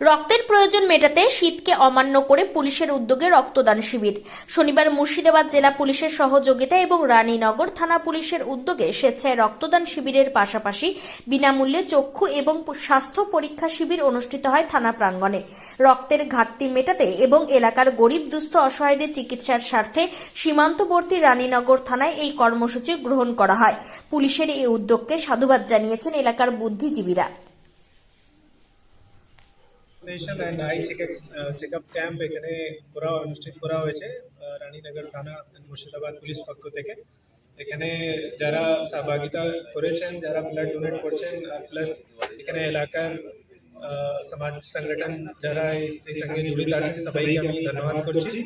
রক্তের প্রয়োজন মেটাতে শীতকে অমান্য করে পুলিশের উদ্যোগে রক্তদান শিবির। শনিবার মুর্শিদাবাদ জেলা পুলিশের সহযোগিতা এবং রানীনগর থানা পুলিশের উদ্যোগে স্বেচ্ছায় রক্তদান শিবিরের পাশাপাশি বিনামূল্যে চক্ষু এবং স্বাস্থ্য পরীক্ষা শিবির অনুষ্ঠিত হয় থানা প্রাঙ্গণে। রক্তের ঘাটতি মেটাতে এবং এলাকার গরিব, দুস্থ, অসহায়দের চিকিৎসার স্বার্থে সীমান্তবর্তী রানীনগর থানায় এই কর্মসূচি গ্রহণ করা হয়। পুলিশের এই উদ্যোগকে সাধুবাদ জানিয়েছেন এলাকার বুদ্ধিজীবীরা। Nation and eye checkup checkup camp এখানে করা অনুষ্ঠিত করা হয়েছে আহ, রানীনগর থানা মুর্শিদাবাদ পুলিশ পক্ষ থেকে। এখানে যারা সহভাগিতা করেছেন যারা ব্লাড ডোনেট করছেন আর প্লাস এখানে এলাকার আহ, সমাজ সংগঠন যারা এই এই সঙ্গে জড়িত আছেন সবাইকে আমি ধন্যবাদ করছি।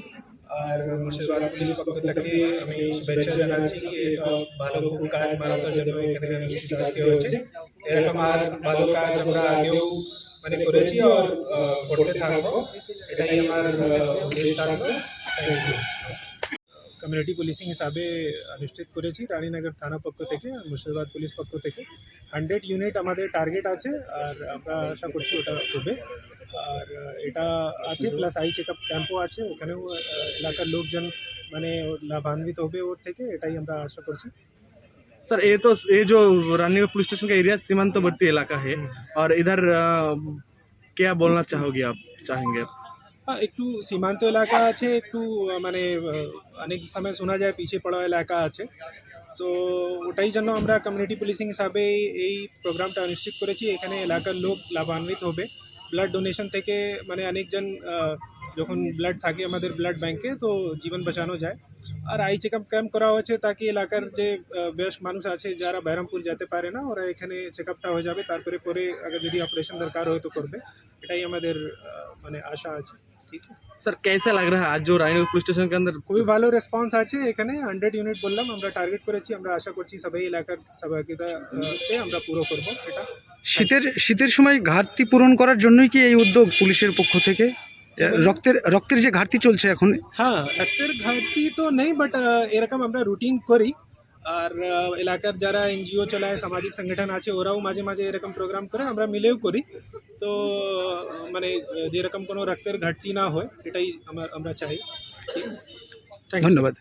আর মুর্শিদাবাদ পুলিশ পক্ষ থেকে আমি শুভেচ্ছা জানাচ্ছি কি এটা ভালো খুব কাজ মারানোর জন্য এখানে অনুষ্ঠিত আজকে হয়েছে। এরকম আর ভালো কাজ আমরা আগেও মানে করেছি আর করতে থাকব এটাই আমার উদ্দেশ্য থাকবে থ্যাংক ইউ কমিউনিটি পুলিশিং হিসাবে অনুষ্ঠিত করেছি রানীনগর থানা পক্ষ থেকে মুর্শিদাবাদ পুলিশ পক্ষ থেকে হান্ড্রেড ইউনিট আমাদের টার্গেট আছে আর আমরা আশা করছি ওটা হবে আর এটা আছে প্লাস আই চেকআপ ক্যাম্পও আছে ওখানেও এলাকার লোকজন মানে লাভান্বিত হবে ওর থেকে এটাই আমরা আশা করছি सर ये तो ये जो रानीगढ़ पुलिस स्टेशन का एरिया सीमांतवर्ती इलाका है और इधर अ, क्या बोलना चाहोगे आप चाहेंगे आप হ্যাঁ একটু সীমান্ত এলাকা আছে একটু আহ, মানে আহ, অনেক সময় শোনা যায় পিছিয়ে পড়া এলাকা আছে তো ওটাই জন্য আমরা কমিউনিটি পুলিশিং হিসাবে এই- এই প্রোগ্রামটা নিশ্চিত করেছি এখানে এলাকার লোক লাভান্বিত হবে ব্লাড ডোনেশন থেকে মানে অনেকজন আহ, যখন ব্লাড থাকে আমাদের ব্লাড ব্যাংকে তো জীবন বাঁচানো যায় আর আই চেক আপ ক্যাম্প করা হয়েছে তাকে এলাকার যে আহ, বয়স্ক মানুষ আছে যারা বহরমপুর যেতে পারে না ওরা এখানে চেক আপটা হয়ে যাবে তারপরে পরে আগে যদি অপারেশন দরকার হয় তো করবে এটাই আমাদের আহ, মানে আশা আছে ঠিক আছে सर कैसा लग रहा है आज जो रानीगढ़ पुलिस स्टेशन के अंदर খুবই ভালো রেসপন্স আছে এখানে হান্ড্রেড ইউনিট বললাম আমরা টার্গেট করেছি আমরা আশা করছি সবাই এলাকার সহভাগিতাতে আমরা পুরো করব এটা শীতের শীতের সময় ঘাটতি পূরণ করার জন্যই কি এই উদ্যোগ পুলিশের পক্ষ থেকে এ, রক্তের রক্তের যে ঘাটতি চলছে এখন? হ্যাঁ রক্তের ঘাটতি তো নেই বাট এরকম আমরা রুটিন করি। আর এলাকার যারা এনজিও চালায় সামাজিক সংগঠন আছে ওরাও মাঝে মাঝে এরকম প্রোগ্রাম করে আমরা মিলেও করি। তো মানে যেরকম কোনো রক্তের ঘাটতি না হয় এটাই আমার আমরা চাই। ধন্যবাদ।